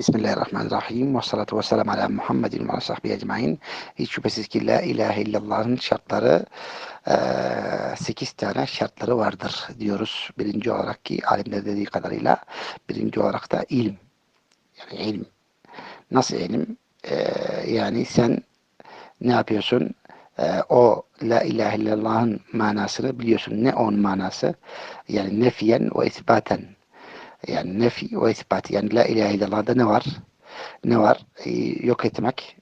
Bismillahirrahmanirrahim. Ve salatu ve selam ala Muhammedin ve sahbihi ecmain. Hiç şüphesiz ki la ilahe illallah'ın şartları e, 8 tane şartları vardır diyoruz. Birinci olarak ki alimler dediği kadarıyla birinci olarak da ilim. Yani ilim. Nasıl ilim? E, yani sen ne yapıyorsun? O la ilahe illallah'ın manasını biliyorsun. Ne onun manası? Yani nefiyen ve isbaten yani nefi ve isbat. Yani la ilahe illallah'da ne var? Ne var? Ee, yok etmek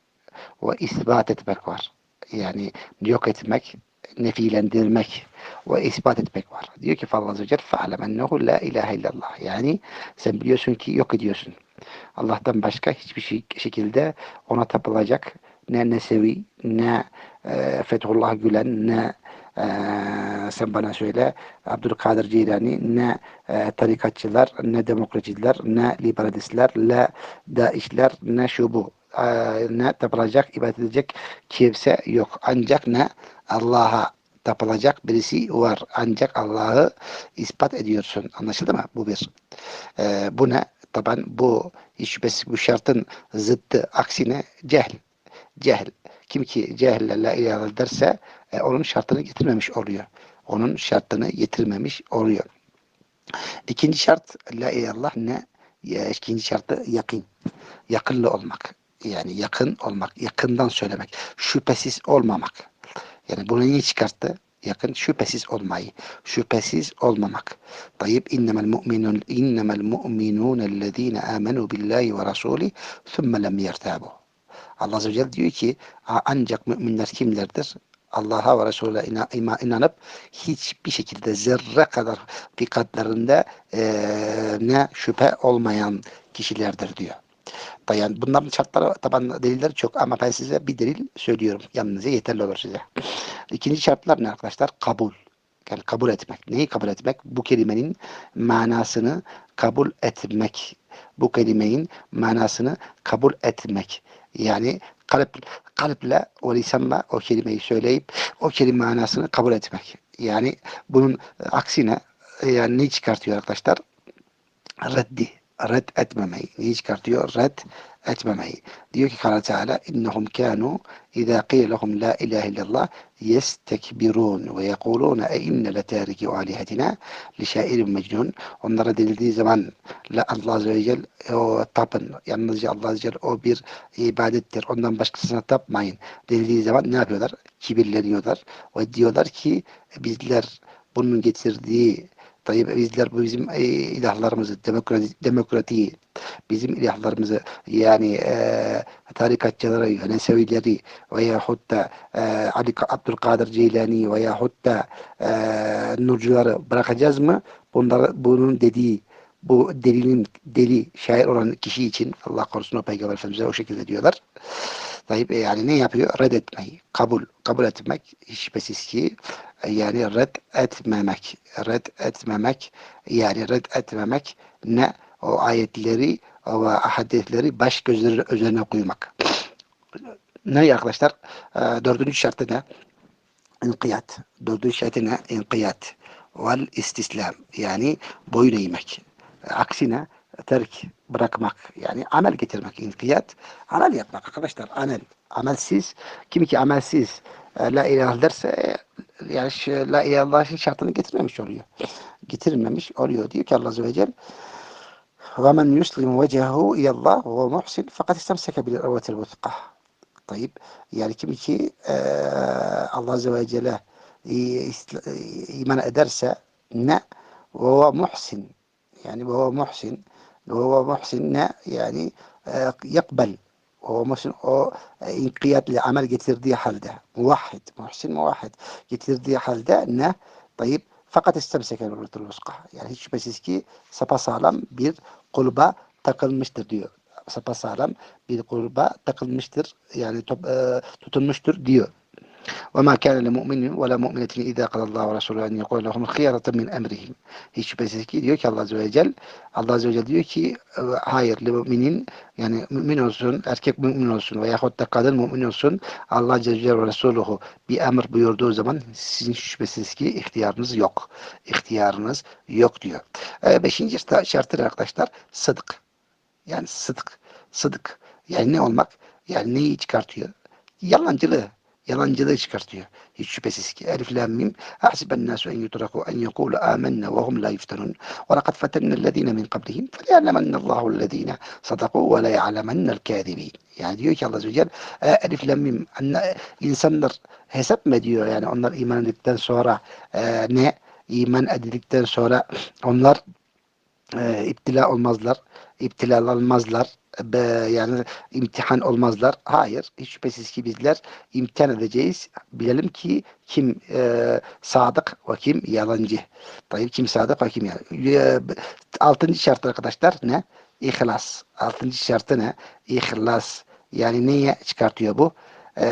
ve isbat etmek var. Yani yok etmek, nefilendirmek ve ispat etmek var. Diyor ki Allah Azze ve Celle فَعْلَمْ اَنَّهُ la ilahe illallah. Yani sen biliyorsun ki yok ediyorsun. Allah'tan başka hiçbir şey, şekilde ona tapılacak ne Nesevi, ne e, Fethullah Gülen, ne ee, sen bana söyle Abdülkadir Cilani ne e, tarikatçılar, ne demokratçiler, ne liberalistler, ne daişler, ne şu bu. E, ne tapılacak, ibadet edecek kimse yok. Ancak ne Allah'a tapılacak birisi var. Ancak Allah'ı ispat ediyorsun. Anlaşıldı mı? Bu bir. E, bu ne? Taban bu hiç şüphesiz bu şartın zıttı. Aksine cehl. Cehl. Kim ki cehille la ilahe derse e, onun şartını getirmemiş oluyor. Onun şartını getirmemiş oluyor. İkinci şart la ilallah ne? Ya, ikinci şartı yakın. Yakınlı olmak. Yani yakın olmak. Yakından söylemek. Şüphesiz olmamak. Yani bunu niye çıkarttı? Yakın şüphesiz olmayı. Şüphesiz olmamak. Tayyip innemel mu'minun innemel mu'minun ellezine amenu billahi ve rasuli thumme lem yertabu. Allah Azze ve Celle diyor ki ancak müminler kimlerdir? Allah'a ve Resulü'ne inanıp hiçbir şekilde zerre kadar fikatlarında e, ne şüphe olmayan kişilerdir diyor. Dayan, bunların şartları taban deliller çok ama ben size bir delil söylüyorum. Yanınıza yeterli olur size. İkinci şartlar ne arkadaşlar? Kabul. Yani kabul etmek. Neyi kabul etmek? Bu kelimenin manasını kabul etmek. Bu kelimenin manasını kabul etmek. Yani kalp, kalple o lisanla o kelimeyi söyleyip o kelime manasını kabul etmek. Yani bunun aksine yani ne çıkartıyor arkadaşlar? Reddi red etmemeyi. Neyi çıkartıyor? Red etmemeyi. Diyor ki Kale Teala innehum kanu idâ qîle lehum la ilahe illallah yestekbirûn ve yekulûne e inne le târiki alihetina li şairin mecnun. Onlara denildiği zaman la Allah Azze ve Celle e, o tapın. Yalnızca Allah Azze ve Celle o bir ibadettir. Ondan başkasına tapmayın. Denildiği zaman ne yapıyorlar? Kibirleniyorlar. Ve diyorlar ki bizler bunun getirdiği Tayyip bizler bu bizim e, ilahlarımızı, demokrasi, demokratiyi, bizim ilahlarımızı yani e, tarikatçıları, Nesevileri veyahut da e, Ali Abdülkadir Ceylani veyahut da e, Nurcuları bırakacağız mı? Bunları, bunun dediği bu delinin deli şair olan kişi için Allah korusun o peygamber efendimize o şekilde diyorlar. Tayyip yani ne yapıyor? Reddetmeyi. Kabul. Kabul etmek şüphesiz ki yani red etmemek. Red etmemek yani red etmemek ne? O ayetleri ve hadisleri baş gözleri üzerine koymak. Ne arkadaşlar? E, dördüncü şartı ne? İnkiyat. Dördüncü şartı ne? İnkiyat. Vel istislam. Yani boyun eğmek. Aksine terk bırakmak yani amel getirmek inkiyat amel yapmak arkadaşlar amel amelsiz kim ki amelsiz e, la ilahe derse yani şu, la ilahe şartını getirmemiş oluyor getirmemiş oluyor diyor ki Allah Azze ve Celle وَمَنْ يُسْلِمُ وَجَهُ اِلَى اللّٰهِ وَهُوَ مُحْسِنْ فَقَدْ اِسْتَمْسَكَ بِالْاَوَةِ الْوُثْقَةِ Tayyip yani kim ki e, Allah Azze ve Celle iman ederse ne? وَهُوَ muhsin yani وَهُوَ muhsin وهو محسن ne yani e, yakbel o muhsin o e, amel getirdiği halde muvahhid muhsin muvahhid getirdiği halde ne? Tayyip fakat istemseke nurul uska yani hiç şüphesiz ki sapasağlam bir kulba takılmıştır diyor. Sapasağlam bir kulba takılmıştır yani top, e, tutunmuştur diyor وما كان لمؤمن ولا مؤمنة إذا قضى الله ورسوله أن يقول لهم الخيارة min emrihim. Hiç şüphesiz ki diyor ki Allah Azze ve Celle Allah Azze ve Celle diyor ki hayır müminin yani mümin olsun erkek mümin olsun veya da kadın mümin olsun Allah Azze ve Celle ve Resuluhu bir emir buyurduğu zaman sizin şüphesiz ki ihtiyarınız yok. İhtiyarınız yok diyor. E, beşinci şartı arkadaşlar sıdk. Yani sıdk, sıdık. Yani ne olmak? Yani neyi çıkartıyor? Yalancılığı. Yalancılığı çıkartıyor. Hiç şüphesiz ki. Elif lam mim. Ahsiben nasu en yutraku en yekulu amennâ ve hum la yuftanun. Ve lekad fetennellezîne min qablihim. Feleya'lemennallâhu allezîne sadaku ve leya'lemennel kâzibîn. Yani diyor ki Allah Azze ve Celle e, Elif lam mim. İnsanlar hesap mı ediyor yani onlar iman edildikten sonra e, ne? iman edildikten sonra onlar e, iptila olmazlar, iptilalanmazlar, be, yani imtihan olmazlar. Hayır, hiç şüphesiz ki bizler imtihan edeceğiz. Bilelim ki kim e, sadık ve kim yalancı. Tayyip kim sadık ve kim yalancı. E, altıncı şart arkadaşlar ne? İhlas. Altıncı şartı ne? İhlas. Yani neye çıkartıyor bu? E,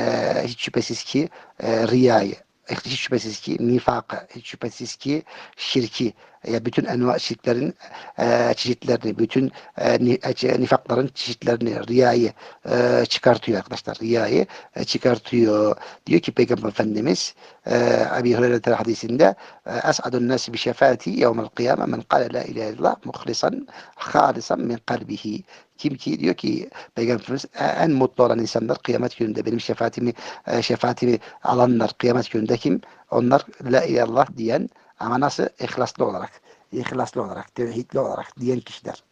hiç şüphesiz ki e, riyayı hiç şüphesiz ki nifakı, hiç şüphesiz ki şirki, ya bütün enva şirklerin e, çeşitlerini, bütün e, e, nifakların çeşitlerini, riyayı e, çıkartıyor arkadaşlar. Riyayı e, çıkartıyor. Diyor ki Peygamber Efendimiz e, Abi Hureyre hadisinde e, Es'adun nasi bi şefaati yevmel kıyame men kale la ilahe illallah muhlisan halisan min kalbihi. Kim ki diyor ki Peygamber Efendimiz "E, en mutlu olan insanlar kıyamet gününde benim şefaatimi e, şefaatimi alanlar kıyamet gününde kim? Onlar la ilahe illallah diyen ama nasıl? İhlaslı olarak. İhlaslı olarak, tevhidli olarak diyen kişiler.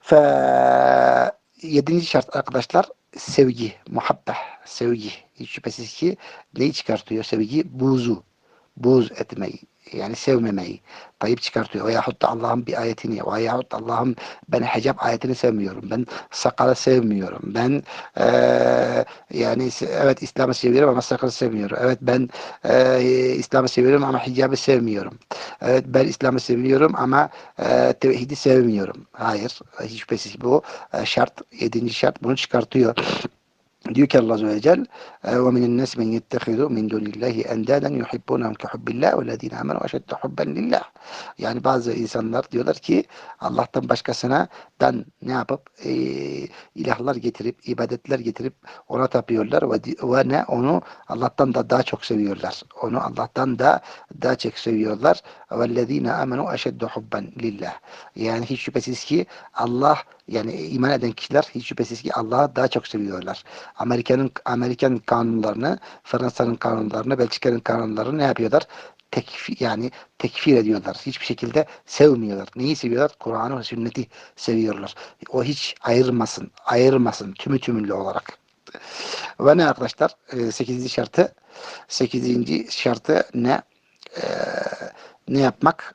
Fe, yedinci şart arkadaşlar sevgi, muhabbeh, sevgi. Hiç şüphesiz ki neyi çıkartıyor sevgi? Buzu. Buz etmeyi. Yani sevmemeyi. Tayyip çıkartıyor. Veyahut da Allah'ın bir ayetini veyahut Allah'ın ben hicab ayetini sevmiyorum. Ben sakalı sevmiyorum. Ben eee, yani evet İslam'ı seviyorum ama sakalı sevmiyorum. Evet ben eee, İslam'ı seviyorum ama hicabı sevmiyorum. Evet ben İslam'ı seviyorum ama eee tevhidi sevmiyorum. Hayır. Hiç şüphesiz bu e, şart. Yedinci şart bunu çıkartıyor. Diyor ki Allah Azze ve Celle وَمِنَ النَّاسِ مَنْ يَتَّخِذُ مِنْ دُونِ اللّٰهِ اَنْدَادًا يُحِبُّونَهُمْ كَحُبِّ اللّٰهِ وَالَّذ۪ينَ آمَنُوا اَشَدَّ حُبًّا لِلّٰهِ Yani bazı insanlar diyorlar ki Allah'tan başkasına dan ne yapıp e, ilahlar getirip, ibadetler getirip ona tapıyorlar ve, di- ve ne onu Allah'tan da daha çok seviyorlar. Onu Allah'tan da daha çok seviyorlar. وَالَّذ۪ينَ آمَنُوا اَشَدَّ حُبًّا لِلّٰهِ Yani hiç şüphesiz ki Allah yani iman eden kişiler hiç şüphesiz ki Allah'ı daha çok seviyorlar. Amerika'nın Amerikan kanunlarını, Fransa'nın kanunlarını, Belçika'nın kanunlarını ne yapıyorlar? Tekfir, yani tekfir ediyorlar. Hiçbir şekilde sevmiyorlar. Neyi seviyorlar? Kur'an'ı ve sünneti seviyorlar. O hiç ayırmasın, ayırmasın tümü tümüllü olarak. Ve ne arkadaşlar? Ee, sekizinci şartı sekizinci şartı ne? Ee, ne yapmak?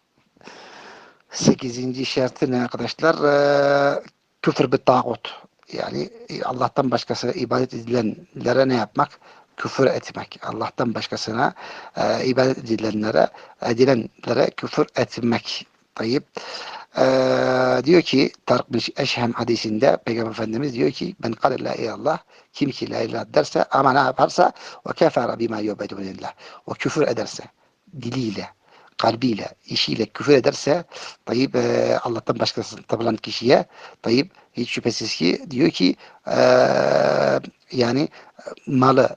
Sekizinci şartı ne arkadaşlar? Ee, küfür bir tağut. Yani e, Allah'tan başkası ibadet edilenlere ne yapmak? Küfür etmek. Allah'tan başkasına e, ibadet edilenlere, edilenlere küfür etmek. Tayyip. Ee, diyor ki Tarık bin Eşhem hadisinde Peygamber Efendimiz diyor ki ben kale la ilallah kim ki la ilah derse ama ne yaparsa ve kefara bima yubedunillah o küfür ederse diliyle kalbiyle, işiyle küfür ederse tayyip e, Allah'tan başkasını tapılan kişiye tayyip hiç şüphesiz ki diyor ki e, yani e, malı,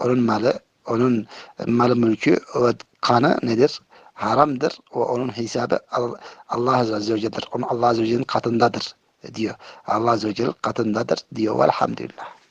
onun malı, onun malı mülkü ve kanı nedir? Haramdır. O onun hesabı Al- Allah Azze ve Celle'dir. Onun Allah Azze ve Celle'nin katındadır diyor. Allah Azze ve Celle katındadır diyor. Velhamdülillah.